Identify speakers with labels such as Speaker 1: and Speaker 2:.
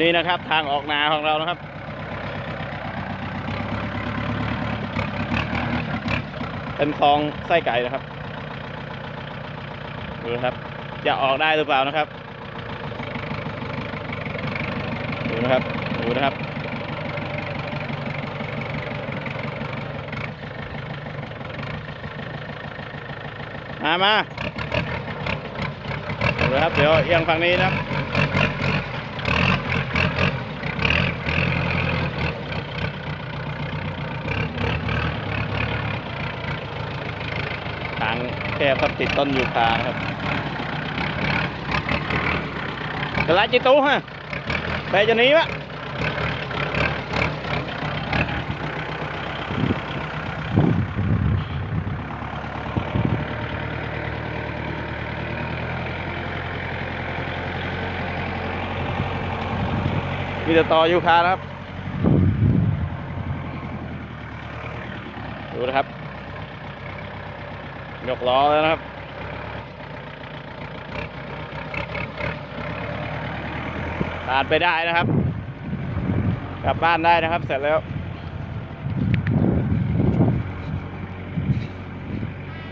Speaker 1: นี่นะครับทางออกนาของเรานะครับ เป็นคลองไส้ไก่นะครับดูนะครับ จะออกได้หรือเปล่านะครับดูนะครับดูนะครับ มามาดูนะครับ เดี๋ยวเอียงฝั่งนี้นะครับางแคบครับติดต้นยูคาครับกระไรจิตู้ฮะไปจะนี้วะมีแต่ต่อยูคานะครับ ดูนะครับ ยกล้อแล้วนะครับ ผ่านไปได้นะครับ กลับบ้านได้นะครับ เสร็จแล้ว